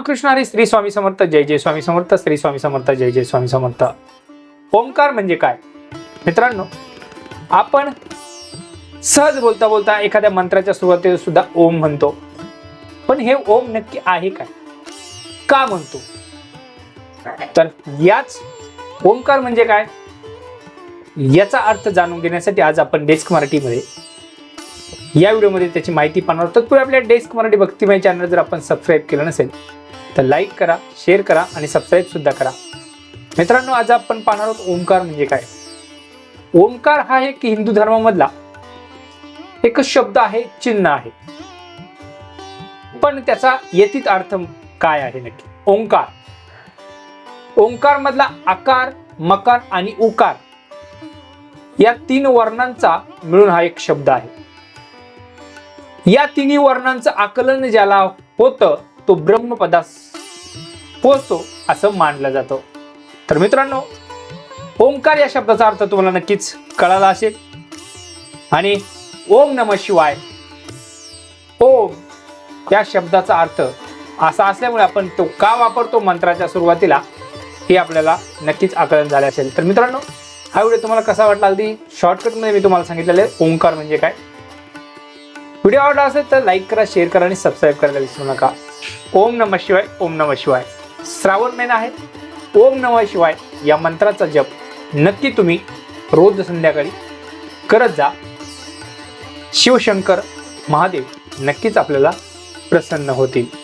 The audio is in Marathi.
रामकृष्ण हरी श्री स्वामी समर्थ जय जय स्वामी समर्थ श्री स्वामी समर्थ जय जय स्वामी समर्थ. ओंकार म्हणजे काय? मित्रांनो आपण सहज बोलता बोलता एखाद्या मंत्राच्या सुरुवातीला सुद्धा ओम म्हणतो. पण हे ओम नक्की आहे काय? का म्हणतो? तर याच ओंकार म्हणजे काय? याचा अर्थ जाणून घेण्यासाठी आज आपण डेस्क मराठीमध्ये या व्हिडिओमध्ये त्याची माहिती पाहणार तत्पूर्वी आपल्या डेस्क मराठी भक्तिमय चॅनल जर आपण सबस्क्राईब केलं नसेल तर लाईक करा शेअर करा आणि सबस्क्राईबसुद्धा करा. मित्रांनो आज आपण पाहणार आहोत ओंकार म्हणजे काय? ओंकार हा एक हिंदू धर्मामधला एक शब्द आहे चिन्ह आहे. पण त्याचा येतीत अर्थ काय आहे नक्की? ओंकार. ओंकार मधला आकार मकार आणि उकार या तीन वर्णांचा मिळून हा एक शब्द आहे. या तिन्ही वर्णांचं आकलन ज्याला होतं तो ब्रह्मपदास पोचतो असं मानलं जातं. तर मित्रांनो ओंकार या शब्दाचा अर्थ तुम्हाला नक्कीच कळाला असेल. आणि ओम नम शिवाय ओम या शब्दाचा अर्थ असा असल्यामुळे आपण तो का वापरतो मंत्राच्या सुरुवातीला हे आपल्याला नक्कीच आकलन झाले असेल. तर मित्रांनो हा व्हिडिओ तुम्हाला कसा वाटला अगदी शॉर्टकटमध्ये मी तुम्हाला सांगितलेलं आहे. ओंकार म्हणजे काय? व्हिडिओ आवडला असेल तर लाईक करा शेअर करा आणि सबस्क्राईब करायला विसरू नका. ओम नम शिवाय ओम नम शिवाय. श्रावण महिना आहे. ओम नम शिवाय या मंत्राचा जप नक्की तुम्ही रोज संध्याकाळी करत जा. शिवशंकर महादेव नक्कीच आपल्याला प्रसन्न होतील.